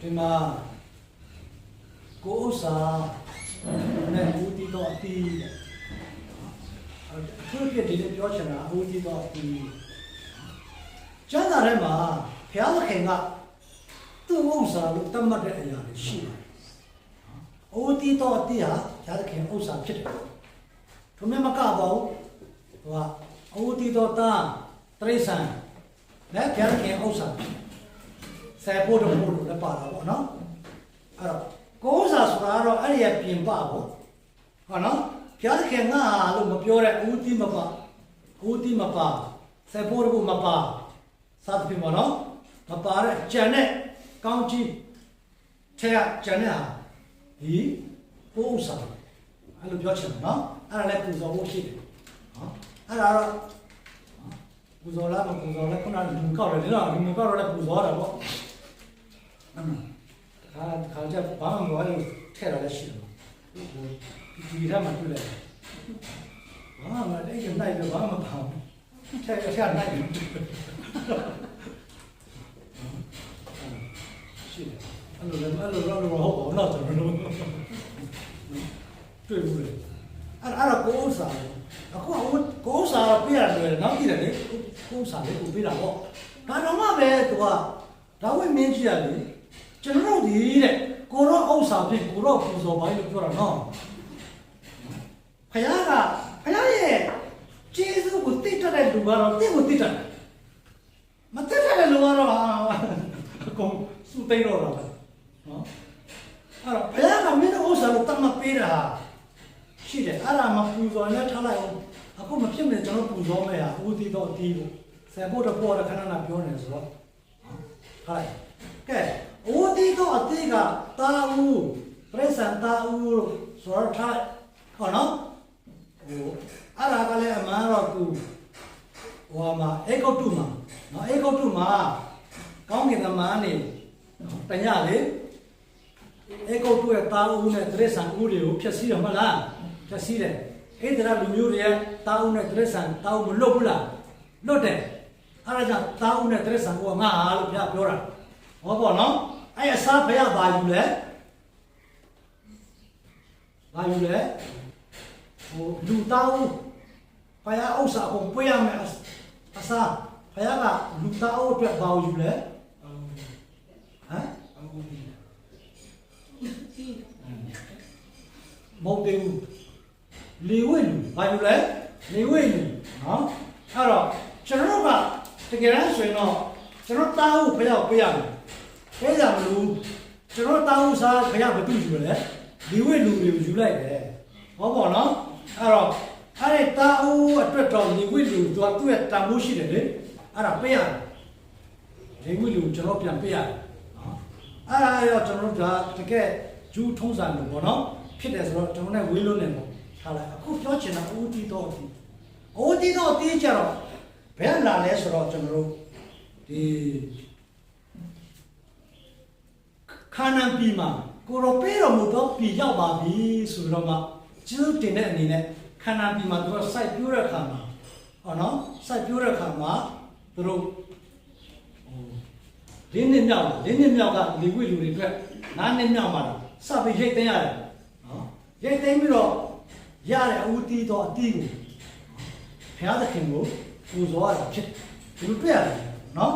ဒီမှာကိုဥစ္စာနဲ့ဦးတီတော့အတီးတဲ့သူပြည့်ဒီလေးပြောချင်တာဦးတီတော့အတီးကျမ်းစာထဲမှာဘုရားသခင်ကသူ့ဥစ္စာလို့သတ်မှတ်တဲ့အရာတွေရှိပါတယ်ဦးတီတော့အတီးဟာဘုရားသခင်ဥစ္စာဖြစ်တယ်သူမြတ်မကပါဘူးဟိုကဦးတီတော့တာတရိษံနဲ့ဘုရားသခင်ဥစ္စာဖြစ် ဆယ်ဖို့တော့ဖို့လို့လည်းပါတာပေါ့နော်အဲ့တော့ကိုဥစ္စာဆိုတာကတော့အဲ့ဒီရဲ့ပြင်ပပေါ့ဟောနော်ဘုရားသခင်ငါလို့မပြောတဲ့ဦးတီမပါဦးတီမပါဆယ်ဖို့တော့မပါစသဖြင့်ပေါ့နော်မပါတဲ့ကြံတဲ့ကောင်းကြီးထဲကကြံတဲ့ဟာဒီကိုဥစ္စာအဲ့လိုပြောချင်တယ်နော်အဲ့ဒါလည်းပူဇော်ဖို့ရှိတယ်နော်အဲ့ဒါတော့ပူဇော်လားမပူဇော်လဲခုနကလူကောက်တယ်နော်လူမကောက်တော့လည်းပူဇော်တာပေါ့အမှန် ခါခါကျဘာမှမပြောလို့ထဲတာလည်းရှိတယ်ဟိုဒီရမှာတွေ့လိုက်ဘာမှမတဲ့ရင်နိုင်တော့ဘာမှမပေါ့ထဲထဲနိုင်ရှိတယ်အဲ့လိုလည်းအဲ့လိုတော့ဟုတ်ပါဘူးနော်ကျွန်တော်တို့တွေ့ဘူးလေအဲ့အဲ့တော့ကိုဥစားအခုကိုဥစားပြရတယ်နောက်ကြည့်တယ်လေကိုဥစားလေးကိုပြတာပေါ့ဒါတော့မှပဲသူကဒါဝိမင်းကြီးရလေ ကျွန်တော်တို့ဒီတဲ့ကိုရောဥစားဖြစ်ကိုရောပူဇော်ပါလို့ပြောတာနော်ဖခင်ကဖခင်ရဲ့ကျေးဇူးကိုတိတ်တဲ့လူကတော့တင့်ကိုတိတ်တယ်မတိတ်တဲ့လူကတော့အကုန်စူသိမ်းတော့တာပဲနော်အဲ့တော့ဘုရားကမင်းတို့ဥစ္စာကိုတတ်မှတ်ပေးတာရှိတယ်အဲ့ဒါမှပူဇော်နဲ့ထားလိုက်အောင်အခုမဖြစ်နေကျွန်တော်ပူဇော်မယ်ဟာဦးတည်တော့အတီးကိုဆယ်ဖို့တော့ပေါ်တဲ့ခဏခဏပြောနေဆိုတော့ဟာကဲ ဦးတည်တော့အတီးကတာဦးပြိဿန်တာဦးလို့ဆိုတော့ထားဟောနော်ဟိုအဲ့ဒါကလည်းအမှန်တော့သူဟိုမှာအေကုတ်တုမှာနော်အေကုတ်တုမှာကောင်းကင်သမားနေတညလေအေကုတ်တို့ရဲ့တာဦးနဲ့တရစ္ဆာန်ဦးတွေကိုဖျက်ဆီးတယ်မဟုတ်လားဖျက်ဆီးတယ်အဲ့ဒါလူမျိုးတွေရဲ့တာဦးနဲ့တရစ္ဆာန်တာဦးမလွတ်ဘူးလားလွတ်တယ်အဲ့ဒါကြောင့်တာဦးနဲ့တရစ္ဆာန်ကငါဟာလို့ဘုရားပြောတာ ဟောပေါ့နော်အဲ့အစားဘုရားဘာယူလဲဘာယူလဲဟိုလူတာဦးဘုရားဥစ္စာကိုပွေးရမယ်အစားဘုရားကလူတာဦးအတွက်ဘာယူလဲဟမ်မဟုတ်သေးဘူးလေဝိလူဘာယူလဲလေဝိလူနော်အဲ့တော့ကျွန်တော်တို့ကတကယ်တမ်းဆိုရင်တော့ ကျွန်တော်တာဦးဘုရားပေးရမယ်ပေးရမလို့ကျွန်တော်တာဦးစားဘုရားမတူယူလဲလေဝိလူတွေကိုယူလိုက်တယ်ဟောပေါ့နော်အဲ့တော့အဲ့ဒီတာဦးအတွက်တော့လေဝိလူသူကသူ့ရဲ့တန်ဖိုးရှိတယ်လေအဲ့ဒါပေးရတယ်လေဝိလူကျွန်တော်ပြန်ပေးရတယ်နော်အဲ့ဒါရောကျွန်တော်တို့ကတကယ်ဂျူးထုံးစံလို့ပေါ့နော်ဖြစ်တယ်ဆိုတော့ကျွန်တော်လည်းဝေးလို့နေပေါ့ထားလိုက်အခုပြောချင်တာအိုးတီတော့တီအိုးတီတော့တီကြတော့ဘယ်လာလဲဆိုတော့ကျွန်တော်တို့ ဒီခါနန်ပြည်မှာကိုရောပေးတော်မူသောပြည်ရောက်ပါပြီဆိုတော့မှကျေးဇူးတင်တဲ့အနေနဲ့ခါနန်ပြည်မှာသူတို့စိုက်ပြိုးတဲ့ခါမှာဟောနော်စိုက်ပြိုးတဲ့ခါမှာသူတို့ဟိုလင်းနှစ်မြောက်လင်းနှစ်မြောက်ကလေဝိလူတွေအတွက်နားနှစ်မြောက်မှာစပြီးရိတ်သိမ်းရတယ်နော်ရိတ်သိမ်းပြီးတော့ရတဲ့အဦးတီးတော့အတီးကိုဘုရားသခင်ကိုပူဇော်ရတာဖြစ်ဒီလိုတွေ့ရတယ် နော်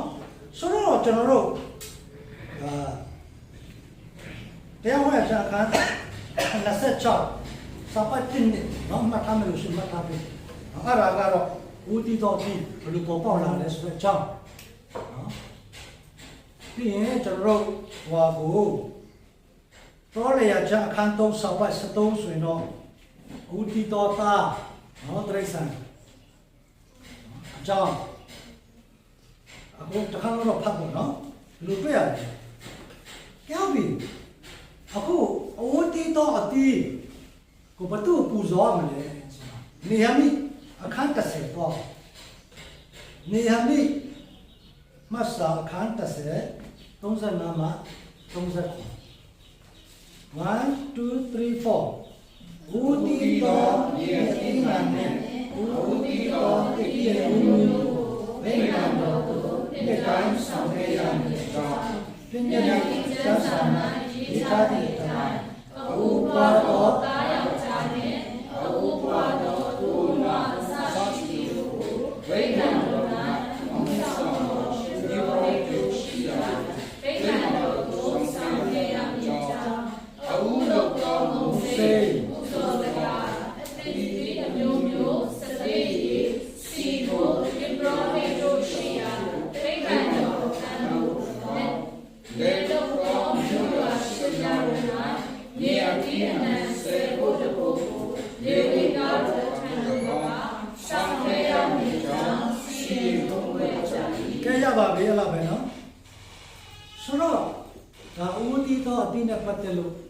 ဆိုတော့ကျွန်တော်တို့အာတရားဟောရတဲ့အခါ26စပတ်တင်နေနော်မှတ်ထားမယ်လို့ရှိမှတ်ထားပြီအဲ့ဒါကတော့ဦးတီးတော့ဒီဘယ်လိုပေါ်ပေါက်လာလဲဆိုတော့အကြောင်းနော်ပြီးရင်ကျွန်တော်တို့ဟွာကိုတော်လေရချအခန်း3စပတ်73ဆိုရင်တော့ဦးတီးတော့သားနော်တရိษံအကြောင်း အခုတခါတော့ဖတ်ဖို့နော်လူတွေ့ရတယ်ကြောက်ပြီအခုအဝတီတော့အတီးကိုဘသူပူဇော်မလဲနေဟမိအခန်း30တော့နေဟမိမဆာအခန်း30 35မှာ39 1 2 3 4ဦးတီတော်ဒီအတိမန်နဲ့ဦးတီတော်တိရဲ့ဦးမျိုးဘိက္ခာတော် ကိုဒီတိုင်းဆောင်ခဲ့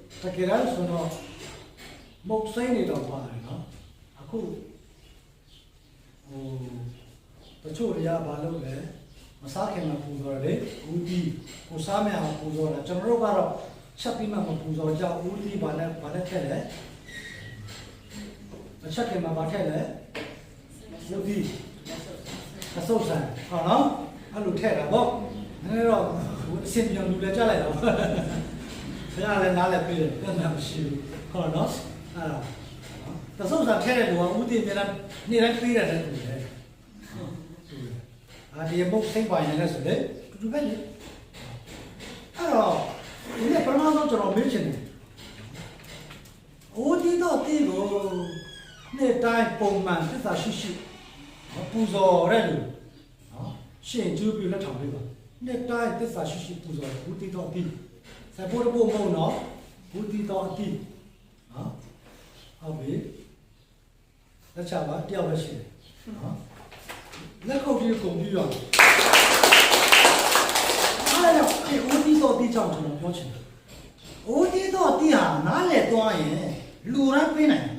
တ်သက်လို့တကယ်လို့ဆိုတော့မုတ်စိမ့်နေတော့ပါတယ်နော်အခုဟိုတချို့တွေကဘာလုပ်လဲမစားခင်မှာပူဇော်တယ်လေဥတီကိုစားမြအောင်ပူဇော်တာကျွန်တော်တို့ကတော့ချက်ပြီးမှမပူဇော်ကြဥတီဘာနဲ့ဘာနဲ့ထည့်လဲအချက်ခင်မှာဘာထည့်လဲဥတီအဆုတ်ဆန်ဟောနော်အဲ့လိုထည့်တာပေါ့နည်းနည်းတော့ဟိုအစင်ပြောင်လူလည်းကြားလိုက်တော့ ဘုရားလည်းနားလည်းပြေးတယ်ပြန်မှမရှိဘူးဟောနော်အဲ့ဒါတဆုတ်ဆန်ထည့်တဲ့လူကဥတည်နေလားနေတိုင်းပြေးတယ်တဲ့လူလေအာဒီဘုတ်စိတ်ပိုင်နေလဲဆိုလေတူတူပဲလေအဲ့တော့ဒီနေ့ပထမဆုံးကျွန်တော်မေးချင်တယ်အိုဒီတော့တီကိုနေ့တိုင်းပုံမှန်သစ္စာရှိရှိပူဇော်တဲ့လူနော်ရှင်ကျူးပြီးလက်ထောင်ပေးပါနှစ်တိုင်းသစ္စာရှိရှိပူဇော်တယ်ဘူတိတော်အတိ စပေါ်တဖို့မဟုတ်နော်ဘူတိတော်အတိနော်ဟုတ်ပြီလက်ချပါတယောက်ပဲရှိတယ်နော်လက်ခုပ်ကြီးကုန်ပြီးတော့အားရဒီဘူတိတော်အတိကြောင့်ကျွန်တော်ပြောချင်တယ်ဘူတိတော်အတိဟာနားလေသွားရင်လူရမ်းပေးနိုင်တယ်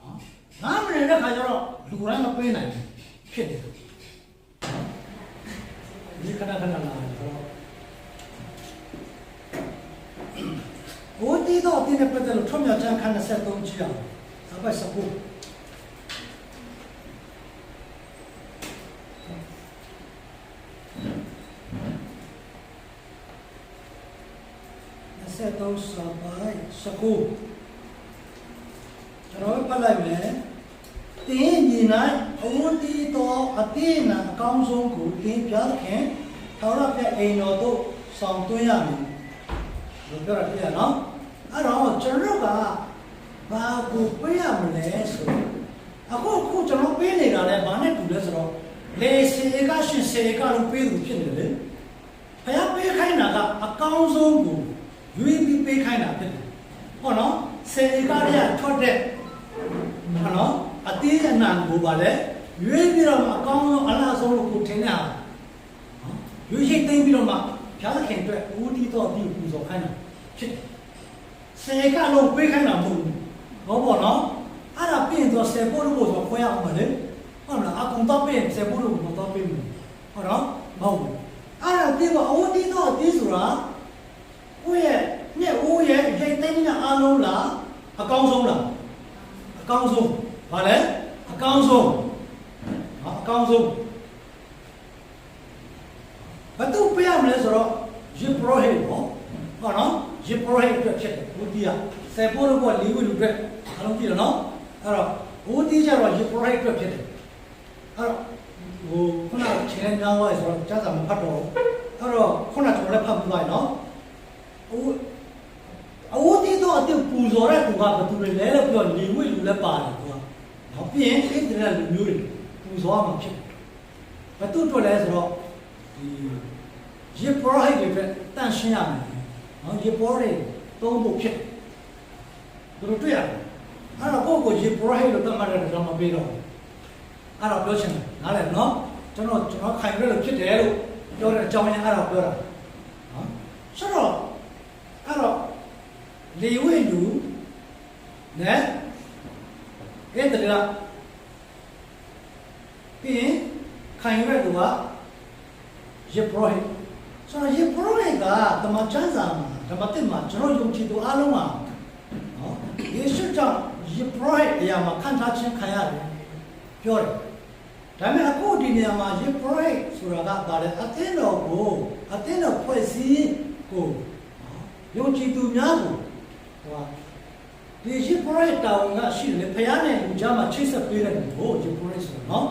နော်ငါမနေတဲ့ခါကျတော့လူရမ်းမပေးနိုင်ဘူးဖြစ်တယ်ဒီခဏခဏလာတော့ ဘုဒ္ဓတော့တင်းတဲ့ပတ်သက်လို့ထွမြောက်ချမ်းခန်း23ကြည့်အောင်အပတ်စကူဆက်တော့စပိုင်းစကူကျွန်တော်ပတ်လိုက်မယ်တင်းညီနိုင်အဝတ်တီတော်အတိနာအကောင်းဆုံးကိုတင်းပြခင်ထောရပြအိမ်တော်တို့ဆောင်သွင်းရမယ် လို့ပြောရပြရနော်အဲ့တော့ကျွန်တော်ကဘာကိုပေးရမလဲဆိုအခုအခုကျွန်တော်ပေးနေတာလဲဘာနဲ့တူလဲဆိုတော့လေစေကရှင်စေကလို့ပေးသူဖြစ်နေတယ်ဖယားပေးခိုင်းတာကအကောင်းဆုံးကိုရွေးပြီးပေးခိုင်းတာဖြစ်တယ်ဟုတ်နော်စေကရထွက်တဲ့ဟနော်အတေးအနံကိုပါလေရွေးပြီးတော့မှအကောင်းဆုံးအလားဆုံးလို့ကိုထင်ရအောင်နော်ရွေးရှိသိမ့်ပြီးတော့မှဘုရားသခင်အတွက်ဦးတီတော်ပြီးပူဇော်ခိုင်းတာ ဖြစ်တယ်စေကလုံးပေးခိုင်းတာမဟုတ်ဘူးဘောဘောနော်အဲ့ဒါပြင်တော့စေဖို့လို့ဆိုခွဲအောင်ပါလေဟုတ်လားအကုန်တော့ပြင်စေဖို့လို့မတော့ပြင်ဘူးဟုတ်နော်မဟုတ်ဘူးအဲ့ဒါပြီးတော့ဦးတီတော်အတီးဆိုတာကိုယ့်ရဲ့မြက်ဦးရဲ့ရိတ်သိမ့်တဲ့အားလုံးလားအကောင်းဆုံးလားအကောင်းဆုံးဗာလဲအကောင်းဆုံးဟာအကောင်းဆုံးဘာတူပြရမလဲဆိုတော့ယေပရိုဟိတ်ပေါ့ဟောနော် ယေပရိုဟိတ်အတွက်ဖြစ်တယ်ဘုဒ္ဓရစေပိုးလို့ကလေးဝိလူအတွက်အလုံးကြည့်တော့နော်အဲ့တော့ဘုဒ္ဓကျတော့ယေပရိုဟိတ်အတွက်ဖြစ်တယ်အဲ့တော့ဟိုခုနကချင်းများသွားဆိုတော့ကြားစာမဖတ်တော့အဲ့တော့ခုနကျွန်တော်လည်းဖတ်ပြီးသွားပြီနော်ဟိုအဝတ်တီတော့အတူပူဇော်တဲ့သူကဘယ်သူလဲလဲလို့ပြောနေဝိလူလည်းပါတယ်သူက။နောက်ပြီးရင်အဲ့ဒီလူမျိုးတွေပူဇော်မှာဖြစ်တယ်။ဘယ်သူတို့လဲဆိုတော့ဒီရေပရိုဟိတ်တွေပဲတန့်ရှင်းရမယ်။ နော်ရေပရိုတွေသုံးဖို့ဖြစ်တယ်။သူတို့တွေ့ရတယ်။အဲ့တော့ကိုယ့်ကိုရေပရိုဟိတ်လို့သတ်မှတ်တဲ့တော့မပေးတော့ဘူး။အဲ့တော့ပြောချင်တယ်နားလည်နော်။ကျွန်တော်ကျွန်တော်ခိုင်ရဲလို့ဖြစ်တယ်လို့ပြောတဲ့အကြောင်းရင်းအဲ့တော့ပြောတာ။နော်။ဆိုတော့အဲ့တော့လေဝိလူနဲ့အဲ့တရပြီးရင်ခိုင်ရက်သူကယေဘရဟိဆိုတော့ယေဘရဟိကတမန်ကျမ်းစာမှာ ဓမ္မသစ်မှာကျွန်တော်ယုံကြည်သူအားလုံးမှာနော်ယေရှုကြောင့်ယေဘရဟိအရာမှာခံထားခြင်းခံရတယ်ပြောတယ်ဒါပေမဲ့အခုဒီနေရာမှာယေဘရဟိဆိုတာကဒါလည်းအသင်းတော်ကိုအသင်းတော်ဖွဲ့စည်းကိုယုံကြည်သူများကိုဟိုဒီရှိပရိုက်တာဝန်ကရှိတယ်ဖယားနဲ့လူကြားမှာချိတ်ဆက်ပေးတဲ့လူကိုဒီပရိုက်ဆိုတော့နော်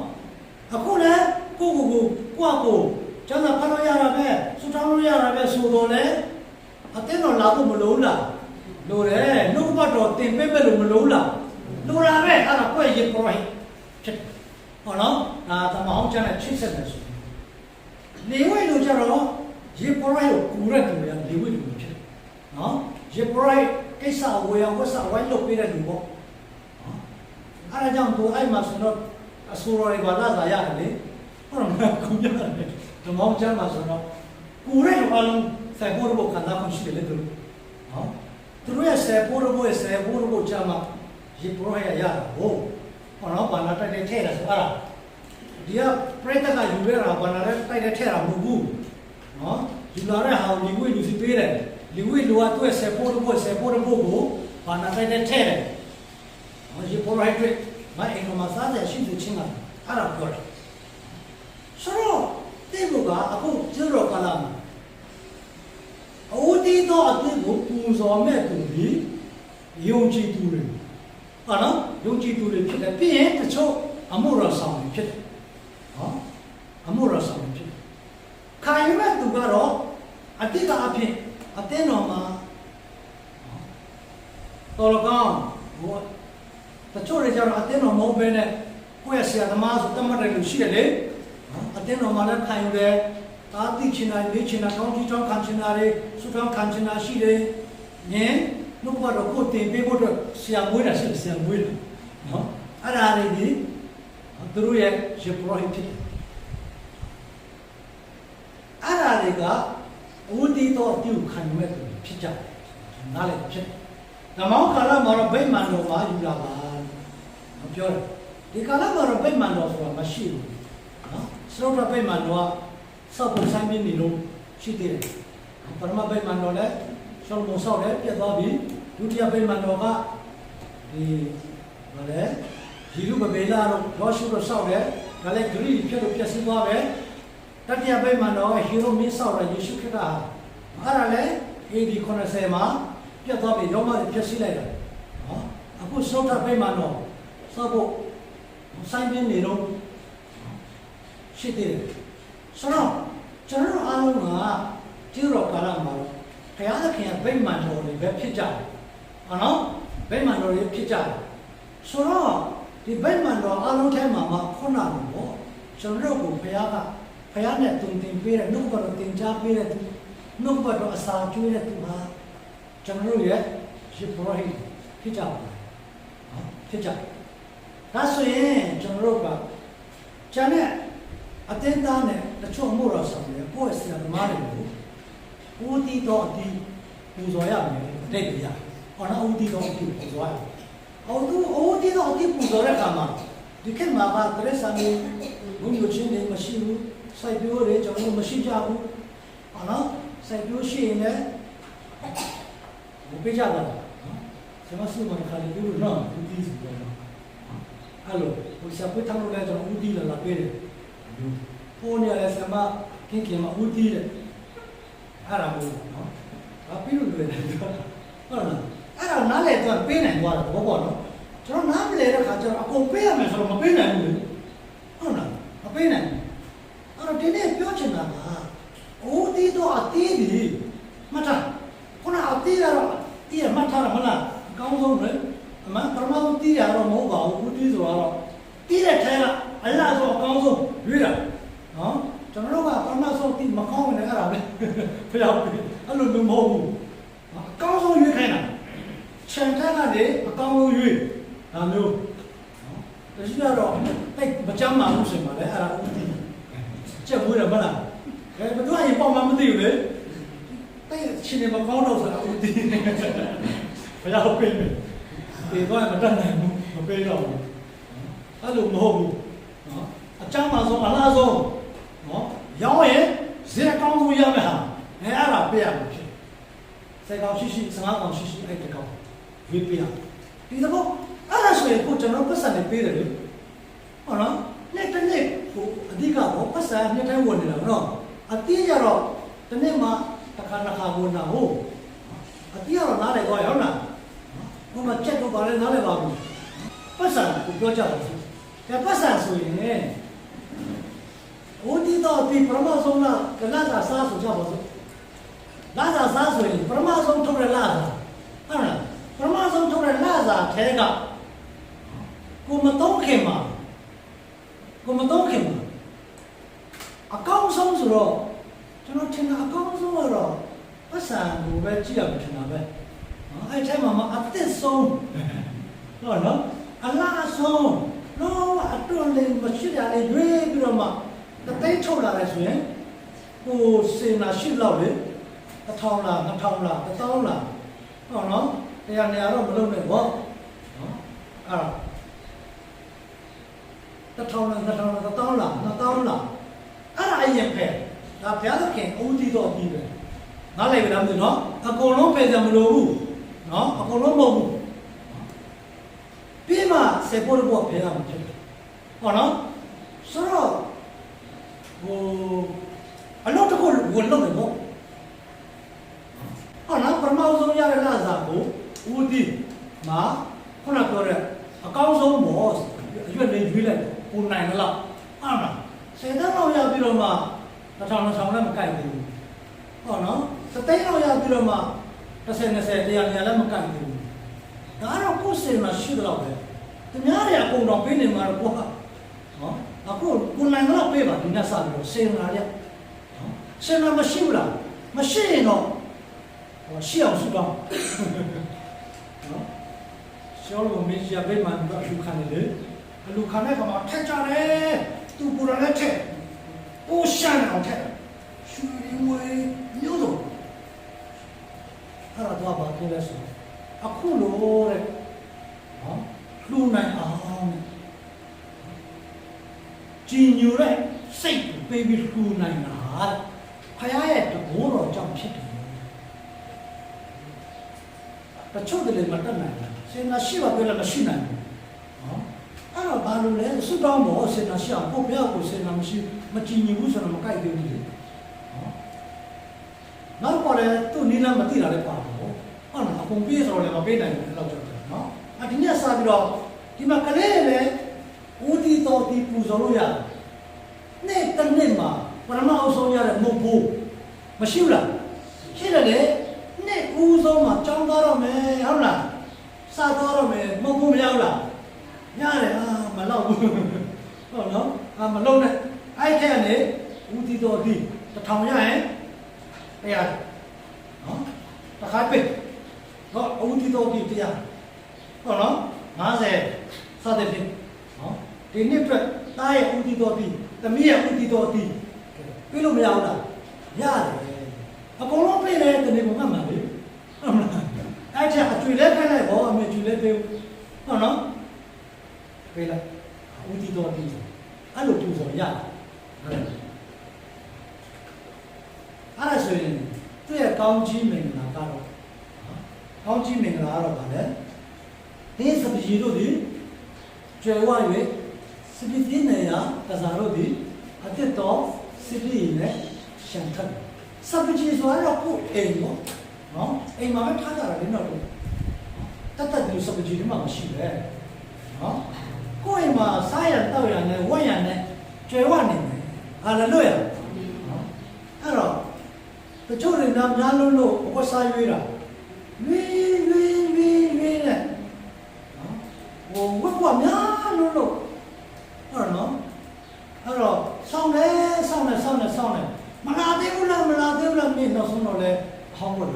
အခုလည်းကိုကိုကိုကိုကိုကျန်တာဖတ်လို့ရတာပဲစူတောင်းလို့ရတာပဲဆိုတော့လေ အတင်းတော့လာဖို့မလို့လားလို့တယ်နှုတ်ဘတ်တော်တင်ပေးမဲ့လို့မလို့လားလို့လာပဲအဲ့ဒါကိုယ့်ရဲ့ပရိုက်ဖြစ်ဟောနော်ဒါသမဟောင်းကျန်တဲ့ချိတ်ဆက်တယ်ဆိုလေဝိလို့ကြတော့ရေပရိုက်ကိုကူရက်တူရလေဝိလို့ဖြစ်နော်ရေပရိုက်ကိစ္စဝေယဝဆဝိုင်းလုပ်ပေးတဲ့လူပေါ့နော်အဲ့ဒါကြောင့်သူအဲ့မှာဆိုတော့အဆိုတော်တွေဘာသာသာရတယ်လေဟုတ်တယ်မလားကူရတယ်ဓမ္မောင်းကျမ်းမှာဆိုတော့ကူရက်အလုံး စိုက်ဖို့တော့ခန္ဓာကိုရှိတယ်လေသူနော်သူတို့ရဲ့ဆေဖို့တော့ရဲ့ဆေဖို့တော့ကျမ်းမှာရေပရိုက်ရရတာဟုတ်ဟောနော်ဘာသာတိုက်တဲ့ထဲတာဆိုအဲ့ဒါဒီကပြိတ္တကယူရတာဘာသာတိုက်တဲ့ထဲတာမဟုတ်ဘူးနော်ယူလာတဲ့ဟာကိုဒီဝိလူစီပေးတယ်လူဝိလူကသူ့ဆေဖို့တော့ဆေဖို့တော့ကိုဘာနာတဲ့တဲ့တဲ့ဟောဒီပေါ်ရိုက်တွေမအင်ကမစားတဲ့ရှိသူချင်းကအဲ့ဒါပြောတယ်ဆိုတော့တေဘကအခုကျွရောကလာမှာအိုဒီ တော့အတူကိုပူဇော်မဲ့သူပြီးယုံကြည်သူတွေဟာနော်ယုံကြည်သူတွေဖြစ်တယ်ပြီးရင်တချို့အမှုတော်ဆောင်တွေဖြစ်တယ်ဟောအမှုတော်ဆောင်တွေဖြစ်တယ်ခံရမဲ့သူကတော့အတိတ်ကအဖြစ်အတင်းတော်မှာတော်လကောင်းဟိုတချို့တွေကျတော့အတင်းတော်မဟုတ်ဘဲနဲ့ကိုယ့်ရဲ့ဆရာသမားဆိုတတ်မှတ်တယ်လို့ရှိတယ်လေနော်အတင်းတော်မှာလည်းခံယူတယ် တာတိချင်တာမေးချင်တာကောင်းကြီးတောင်းခံချင်တာတွေဆုတောင်းခံချင်တာရှိတယ်ညင်နှုတ်ဘတော့ကိုယ်တင်ပေးဖို့အတွက်ဆရာမွေးတာရှိတယ်ဆရာမွေးတယ်နော်အဲ့ဒါတွေဒီသူတို့ရဲ့ရေပရိုဟိဖြစ်တယ်အဲ့ဒါတွေကဝိတိတော်ပြုခံမဲ့သူဖြစ်ကြတယ်နားလည်းဖြစ်ဓမ္မောကာလမှာတော့ဗိမာန်တော်မှာယူလာပါမပြောတယ်ဒီကာလမှာတော့ဗိမာန်တော်ဆိုတာမရှိဘူးနော်စရုပ်ဗိမာန်တော်က စောက်ပုံဆိုင်ပြီးနေလို့ရှိသေးတယ်ပရမဗိမာန်တော်လည်းရှောလမုန်ဆောက်တယ်ပြတ်သွားပြီဒုတိယဗိမာန်တော်ကဒီဘာလဲဂျီရုပမေလာတော့ရောရှုတော့ဆောက်တယ်ဒါလည်းဂရိဖြစ်လို့ပြည့်စည်သွားပဲတတိယဗိမာန်တော်ကဟီရိုမင်းဆောက်တယ်ယေရှုခရစ်ကအဲ့ဒါလည်း AD 90မှာပြတ်သွားပြီရောမတွေပြည့်စည်လိုက်တာနော်အခုစောက်တာဗိမာန်တော်ဆောက်ဖို့ဆိုင်ပြင်းနေတော့ရှိသေးတယ်ဆိုတော့ ကျွန်တော်တို့အားလုံးကကျူတော်ကာလမှာဘုရားသခင်ကဗိမာန်တော်တွေပဲဖြစ်ကြတယ်ဟုတ်နော်ဗိမာန်တော်တွေဖြစ်ကြတယ်ဆိုတော့ဒီဗိမာန်တော်အားလုံးထဲမှာမှခုနကပေါ့ကျွန်တော်တို့ကိုဘုရားကဘုရားနဲ့တုံတင်ပေးတဲ့နှုတ်ကတော်တင်ကြားပေးတဲ့နှုတ်ကတော်အစာကျွေးတဲ့သူဟာကျွန်တော်တို့ရဲ့ရှိပရိုဟိတ်ဖြစ်ကြပါလားဟုတ်ဖြစ်ကြတယ်ဒါဆိုရင်ကျွန်တော်တို့ကကျန်တဲ့အတင်းသားနဲ့ တချို့မှုတော်ဆောင်တယ်ကိုယ့်ရဲ့ဆရာသမားတွေကိုဦးတီတော်အတီးပူဇော်ရမယ်တိတ်ပြရဟောနော်ဦးတီတော်အတီးပူဇော်ရအောင်သူဦးတီတော်အတီးပူဇော်တဲ့အခါမှာဒီခေတ်မှာကတရက်ဆံမျိုးဘုံမျိုးချင်းတွေမရှိဘူးစိုက်ပျိုးတွေကျွန်တော်မရှိကြဘူးဟောနော်စိုက်ပျိုးရှိရင်လည်းဘုပေးကြတာနော်ကျွန်တော်စုမခါလေးပြောလို့နော်ဦးတီဆိုတော့အဲ့လိုဟိုဆက်ပွေးထားလို့လည်းကျွန်တော်ဦးတီလာလာပေးတယ် ပေါ်နေရတဲ့ဆမကင်းကင်းမဦးတည်တယ်အဲ့ဒါမျိုးနော်။ဘာပြီးလို့လဲဟုတ်လား။အဲ့ဒါနားလေတော့ပေးနိုင်သွားတယ်ဘောပေါ့နော်။ကျွန်တော်နားမလဲတဲ့ခါကျတော့အကုန်ပေးရမယ်ဆိုတော့မပေးနိုင်ဘူးလေ။ဟုတ်လား။မပေးနိုင်ဘူး။အဲ့တော့ဒီနေ့ပြောချင်တာကဦးတည်တော့အတီးပြီမှတ်ထား။ခုနအတီးကတော့တီးရမှတ်ထားတယ်မလား။အကောင်းဆုံးလေ။အမှန်ပရမတ်တီးရတော့မဟုတ်ပါဘူး။ဦးတည်ဆိုတော့တီးတဲ့ထဲကအလားဆိုအကောင်းဆုံးရွေးတာ။ နော်ကျွန်တော်တို့ကပရမတ်ဆုံးတီးမကောင်းဘူးလေအဲ့ဒါပဲ။ဖျောက်ပြီ။အဲ့လိုမျိုးမဟုတ်ဘူး။အကောင်းဆုံးရွေးခိုင်းတာ။ခြံထက်ကနေအကောင်းဆုံးရွေးဒါမျိုးနော်။တချို့ကတော့တိတ်မကြမ်းမှဘူးဆိုမှလည်းအဲ့ဒါဦးတီး။ချက်မွေးတယ်မလား။အဲဘယ်သူအရင်ပေါ့မှမသိဘူးလေ။တိတ်ရှင်နေမကောင်းတော့ဆိုတာဦးတီး။ဖျောက်ပြီ။ဒီတော့မတတ်နိုင်ဘူးမပေးတော့ဘူး။အဲ့လိုမဟုတ်ဘူးနော်အချမ်းပါဆုံးအလားဆုံး နော်ရောင်းရင်ဇေကောင်းဆုံးရမယ်ဟာအဲအဲ့ဒါပေးရမှာဖြစ်စေကောင်းရှိရှိ15ကောင်းရှိရှိအဲ့တကောင်းဝေးပေးရဒီတော့အဲ့ဒါဆိုရင်ကိုကျွန်တော်ပတ်စံနဲ့ပေးတယ်လေဟုတ်နော်နေ့တစ်နေ့ကိုအဓိကတော့ပတ်စံနှစ်တိုင်းဝင်နေတာနော်အတင်းကြတော့တစ်နေ့မှာတစ်ခါတစ်ခါဝင်တာဟုတ်အတိကတော့နားလေတော့ရောက်လားဟိုမှာချက်တော့ပါလဲနားလေပါဘူးပတ်စံကိုပြောကြပါစို့ဒါပတ်စံဆိုရင် ဟိုဒီတော့ဒီပရမဆုံးကကလာသာစားဆိုကြပါစို့လာသာစားဆိုရင်ပရမဆုံးထုတ်ရလာသာဟုတ်လားပရမဆုံးထုတ်ရလာသာထဲကကိုမတော့ခင်မှာကိုမတော့ခင်မှာအကောင်းဆုံးဆိုတော့ကျွန်တော်ထင်တာအကောင်းဆုံးကတော့ပတ်စံကိုပဲကြည့်ရမှာထင်တာပဲနော်အဲ့ထဲမှာမအသက်ဆုံးဟုတ်နော်အလားဆုံးတော့အတွန်းလေးမရှိရလေရွေးပြီးတော့မှ တသိန်းထုတ်လာတယ်ဆိုရင်ဟိုစေနာရှိလောက်လေတစ်ထောင်လားနှစ်ထောင်လားတစ်သောင်းလားဟုတ်နော်တရားနေရာတော့မလုပ်နဲ့ဘောနော်အဲ့ဒါတစ်ထောင်လားနှစ်ထောင်လားတစ်သောင်းလားနှစ်သောင်းလားအဲ့ဒါအရင်ဖယ်ဒါဘုရားသခင်အဦးကြီးတော့ပြီးပဲနားလည်ပြီလားမသိဘူးနော်အကုန်လုံးဖယ်ကြမလို့ဘူးနော်အကုန်လုံးမဟုတ်ဘူးပြီးမှစေဖို့တော့ဖယ်ရမှာဖြစ်တယ်ဟုတ်နော်ဆိုတော့ ဟိုအလုပ်တစ်ခုဝင်လုပ်တယ်ပေါ့ဟုတ်နော်ပထမဆုံးရတဲ့လစာကိုဦးဒီမှာခုနပြောတဲ့အကောင်းဆုံးဘောအရွက်လေးရွေးလိုက်တယ်ကိုနိုင်လားဟုတ်လားစေတန်းတော့ရပြီးတော့မှတစ်ထောင်တစ်ထောင်လည်းမကိုက်ဘူးဟုတ်နော်စသိန်းတော့ရပြီးတော့မှ30 20တရားညာလည်းမကိုက်ဘူးဒါတော့ကိုယ်စင်မှာရှိတော့ပဲသူများတွေအကုန်တော့ပေးနေမှာတော့ကိုကနော် အခုကိုနိုင်တော့ပေးပါဒီနေ့စပြီးတော့စင်လာရနော်စင်လာမရှိဘူးလားမရှိရင်တော့ဟောရှိအောင်စုတော့နော်ရှောလို့မင်းကြီးကဘယ်မှာတော့လူခံနေလေအလူခံတဲ့ကမှာထက်ကြတယ်သူပူရလည်းထက်ပိုးရှမ်းအောင်ထက်ရွှေရင်းဝေးမျိုးစုံအဲ့ဒါတော့ဘာပြောလဲဆိုအခုလို့တဲ့နော်လူနိုင်အောင် ကြည်ညိုတဲ့စိတ်ကိုပေးပြီးလူနိုင်တာဖခင်ရဲ့တဘောတော်ကြောင့်ဖြစ်တယ်တချို့တွေမတတ်နိုင်ဘူးစေနာရှိပါပြောလည်းမရှိနိုင်ဘူးနော်အဲ့တော့ဘာလို့လဲဆုတောင်းဖို့စေနာရှိအောင်ကိုဘုရားကိုစေနာမရှိမကြည်ညိုဘူးဆိုတော့မကြိုက်သေးဘူးလေနော်နောက်ပေါ်လဲသူ့နီးလမ်းမသိတာလည်းပါဘူးဟုတ်လားအကုန်ပြေးဆိုတော့လည်းမပေးနိုင်ဘူးအဲ့လောက်ကြောက်တယ်နော်အဒီနေ့စပြီးတော့ဒီမှာကလေးလည်း ဦးတီတော်တီပူဇော်လို့ရတယ်နေ့တစ်နေ့မှာပရမအုပ်ဆုံးရတဲ့မဟုတ်ဘူးမရှိဘူးလားရှိတယ်လေနေ့ဦးဆုံးမှာကြောင်းသွားတော့မယ်ဟုတ်လားစားသွားတော့မယ်မဟုတ်ဘူးမရောက်လားရတယ်အာမလောက်ဘူးဟုတ်နော်အာမလုံးနဲ့အဲ့ထဲကနေဦးတီတော်တီတစ်ထောင်ရရင်တရားနော်တစ်ခါပိတ်တော့ဦးတီတော်တီတရားဟုတ်နော်50စသဖြင့် နော်ဒီနေ့အတွက်တားရဲ့ဦးတီတော်တီသမီးရဲ့ဦးတီတော်တီပြေလို့မရဘူးလားရတယ်အကုန်လုံးပြေးတယ်တနေ့ကမှတ်မှန်လေဟုတ်မလားအဲ့ချက်အကျွေလဲခိုင်းလိုက်ဘောအမေကျွေလဲပေးဟုတ်နော်ပေးလိုက်ဦးတီတော်တီအဲ့လိုတူဆိုရတယ်ဟုတ်တယ်အဲ့ဒါဆိုရင်သူ့ရဲ့ကောင်းကြီးမင်္ဂလာကတော့နော်ကောင်းကြီးမင်္ဂလာကတော့ဗာလဲဒီစပကြီးတို့ဒီ ကျွယ်ဝ၍စပစ်င်းနေရကစားတို့ဒီအတက်တော်စပစ်နဲ့ရှန်ထက်စပကြီးဆိုတော့ကိုအိမ်နော်နော်အိမ်မှာပဲထားကြတာလေတော့တတ်တတ်ဒီစပကြီးဒီမှာမရှိပဲနော်ကိုအိမ်မှာစားရတောက်ရနဲ့ဝက်ရနဲ့ကျွယ်ဝနေတယ်ဟာလည်းလို့ရနော်အဲ့တော့တချို့တွေနာများလုံးလို့ဘဝစားရွေးတာရွေးရွေးရွေးရွေးနဲ့နော်ဟိုဝက်ဘဝများ လုံးလို့ဟုတ်နော်အဲ့တော့ဆောင်းတယ်ဆောင်းတယ်ဆောင်းတယ်ဆောင်းတယ်မလာသေးဘူးလားမလာသေးဘူးလားမင်းနောက်ဆုံးတော့လဲဟောင်းလို့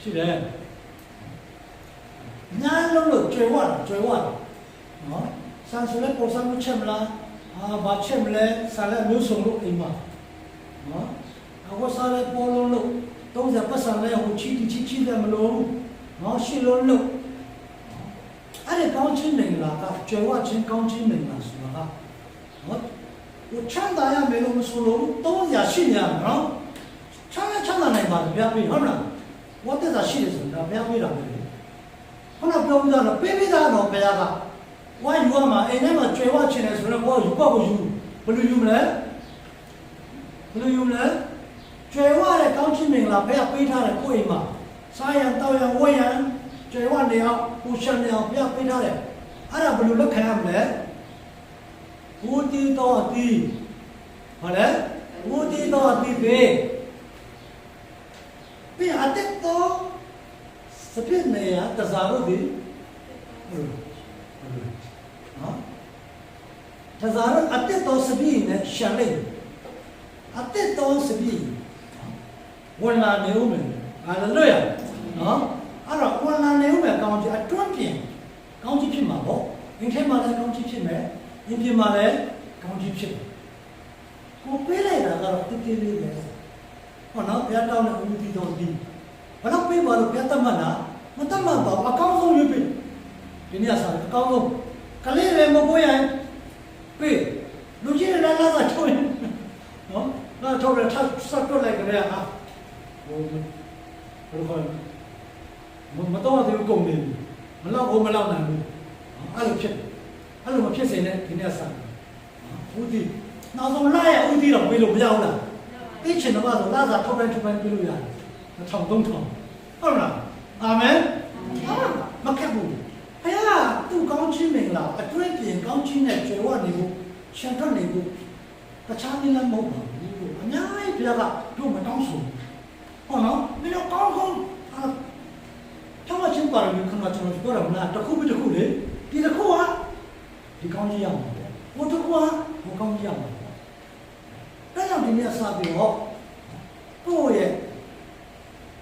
ရှိတယ်ညာလုံးလို့ကျွေဝတာကျွေဝတာနော်ဆန်ဆိုလဲပေါ်ဆန်မချက်မလားအာဘာချက်မလဲဆန်လဲမျိုးစုံလို့အိမ်မှာနော်အခုစားလဲပေါ်လုံးလို့30ပတ်စံလဲဟိုချီတီချီချီတယ်မလို့နော်ရှင်းလုံးလို့ အဲ့ဒီကောင်းချင်းမင်္ဂလာကကျွေဝချင်းကောင်းချင်းမင်္ဂလာဆိုတာကနော်ဟိုချမ်းသာရမယ်လို့မဆိုလို့300ရှိနေရမှာနော်ချမ်းသာချမ်းသာနိုင်ပါလေဗျာပြီဟုတ်လားဝတ်သက်သာရှိတယ်ဆိုတာဗျာပြီတာပဲခုနပြောပြီးတော့ပေးပြီးသားတော့ဘုရားကဝါယူရမှာအိမ်ထဲမှာကျွေဝချင်တယ်ဆိုတော့ဘောယူပေါ့ကိုယူဘယ်လိုယူမလဲဘယ်လိုယူမလဲကျွယ်ဝတဲ့ကောင်းချီးမင်္ဂလာဘုရားပေးထားတဲ့ကိုယ့်အိမ်မှာစားရန်တောက်ရန်ဝတ်ရန် ကျွယ်ဝနေအောင်ကိုရှံနေအောင်ဘုရားပေးထားတယ်အဲ့ဒါဘယ်လိုလက်ခံရမလဲဦးတီတော်အတီးဟုတ်လဲဦးတီတော်အတီးပဲပြန်အတက်တော့စပြည့်နေရတစားလို့ဒီဟုတ်ဟုတ်နော်တစားတော့အတက်တော့စပြည့်နဲ့ရှံလိုက်အတက်တော့စပြည့်ဝင်လာနေဦးမယ်ဟာလေလုယာနော် အဲ့တော့ဝင်လာနေဦးမယ်ကောင်းချီအတွန်းပြင်ကောင်းချီဖြစ်မှာပေါ့အင်းထဲမှာလည်းကောင်းချီဖြစ်မယ်အင်းပြင်မှာလည်းကောင်းချီဖြစ်မယ်ကိုပေးလိုက်တာကတော့တိတိလေးပဲဟောနော်ဘုရားတောင်းတဲ့ဦးတည်တော်ဒီဘာလို့ပေးပါလို့ဘုရားတတ်မှတ်လားမတတ်မှတ်ပါဘူးအကောင်းဆုံးရွေးပေးဒီနေ့ဆာအကောင်းဆုံးကလေးတွေမပွေးရင်ပေးလူကြီးတွေလည်းလာစားထုတ်ရင်နော်လာထုတ်တယ်ထပ်ဆက်တွက်လိုက်ကြရဟာဟိုဘယ်လိုခေါ်လဲ မမတော့သေးဘူးကုန်နေပြီမလောက်ဘူးမလောက်နိုင်ဘူးအဲ့လိုဖြစ်အဲ့လိုမဖြစ်စေနဲ့ဒီနေ့ဆက်ဦးဒီနောက်ဆုံးလာရဦးဒီတော့ပြေးလို့မရဘူးလားသိချင်တော့ဆိုလာစားထောက်တိုင်းထောက်တိုင်းပြေးလို့ရတယ်ထောင်သုံးထောင်ဟုတ်လားအာမင်မခက်ဘူးဘုရားသူ့ကောင်းချီးမင်္ဂလာအတွင်းပြင်ကောင်းချီးနဲ့ကျွယ်ဝနေဖို့ရှံထွက်နေဖို့တခြားနည်းလည်းမဟုတ်ပါဘူးအများကြီးဘုရားကတို့မတောင်းဆိုဘူးဟုတ်နော်မင်းတို့ကောင်းကောင်း အာကျောင်းချင်းပါရမီခဏကျွန်တော်ပြောရမလားတစ်ခုပြီးတစ်ခုလေဒီတစ်ခုကဒီကောင်းကြီးရမှာပေါ့ဟိုတစ်ခုကဟိုကောင်းကြီးရမှာပေါ့ဒါကြောင့်ဒီနေ့စပြီးတော့ကိုယ့်ရဲ့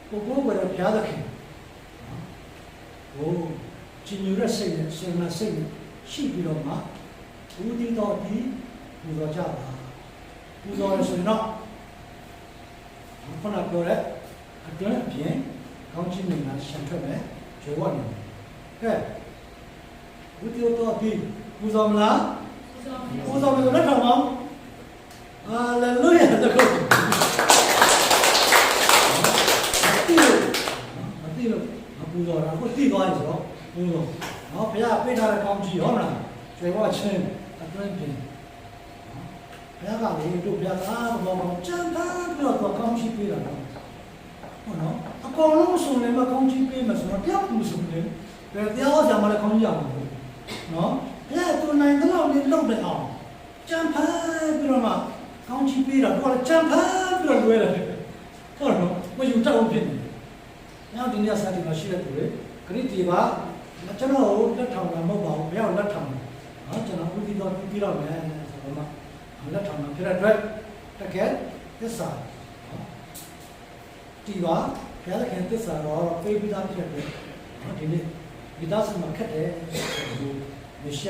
ကိုကိုယ်ကိုယ်ဘုရားသခင်ဟိုကျင်ညူရစိတ်နဲ့ဆင်မစိတ်နဲ့ရှိပြီးတော့မှဦးတည်တော်ဒီပူဇော်ကြပါပူဇော်ရဆိုရင်တော့ခုနပြောတဲ့အတွင်းအပြင် ကောင်းချီးမင်္ဂလာရှံထွက်မယ်ဂျေဝတ်နေမယ်ကဲဝိတ္တတော်ပြီပူဇော်မလားပူဇော်မယ်လက်ထောင်ပါဟာလေလုယာတကုတ်တိလို့မတိလို့မပူဇော်တာကိုတိသွားရင်ဆိုတော့ပူဇော်နော်ဘုရားပေးထားတဲ့ကောင်းချီးဟုတ်မလားဂျေဝတ်ချင်းအတွင်းပြင်ဘုရားကလေတို့ဘုရားကဘာမှကြံထားပြီးတော့ကောင်းချီးပေးတာနော်ဟုတ်နော်အ ကောင်လုံးစုံလည်းမကောင်းချီးပေးမယ်ဆိုတော့တရားမှုစုံလည်းဘယ်တရားဟောကြမှာလဲကောင်းကြီးရမှာဘူးနော်ဘယ်သူနိုင်တဲ့လောက်လေးလုပ်တဲ့အောင်ကြံဖန်ပြီးတော့မှကောင်းချီးပေးတာတော့ကြံဖန်ပြီးတော့လွဲတယ်ဟုတ်နော်မယူတောင်းဖြစ်နေနောက်ဒီနေ့စာတီမှာရှိတဲ့သူတွေခရစ်တီပါကျွန်တော်လက်ထောင်တာမဟုတ်ပါဘူးဘယ်အောင်လက်ထောင်နော်ကျွန်တော်ဦးတည်တော်ပြီးတော့မယ်ဆိုတော့မှလက်ထောင်တာဖြစ်တဲ့အတွက်တကယ်သစ္စာတီပါ ဘုရားသခင်သစ္စာတော့ပေးပြီးသားဖြစ်တယ်။နော်ဒီနေ့ဒီသားစမှာခက်တယ်လို့မရှိ